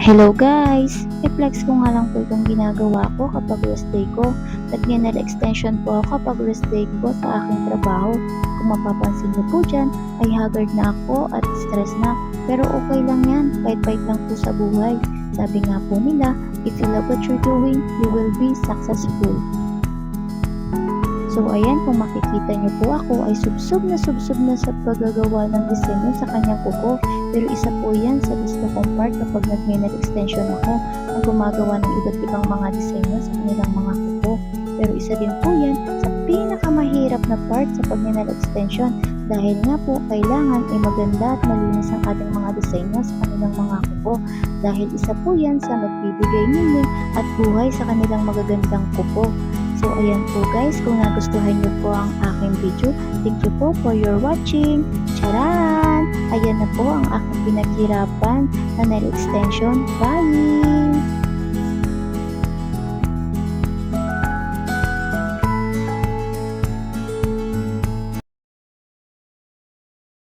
Hello guys! I-flex ko nga lang po itong ginagawa ko kapag rest day ko. Nag-nail extension po ako kapag rest day ko sa aking trabaho. Kung mapapansin niyo po dyan, ay haggard na ako at stress na. Pero okay lang yan, fight-fight lang po sa buhay. Sabi nga po nila, if you love what you're doing, you will be successful. So ayan, kung makikita niyo po ako ay subsob na subsob na sa paggagawa ng disenyo sa kanyang kuko. Pero isa po yan sa gusto kong part kapag nag-nail extension ako ang gumagawa ng iba't ibang mga disenyo sa kanilang mga kuko. Pero isa din po yan sa pinakamahirap na part sa pag-nail extension dahil nga po kailangan ay maganda at malinis ang ating mga disenyo sa kanilang mga kuko dahil isa po yan sa magbibigay meaning at buhay sa kanilang magagandang kuko. So ayan po guys, kung nagustuhan niyo po ang aking video, thank you po for your watching. Charan! Ayan na po ang aking pinaghirapan na nail extension. Bye!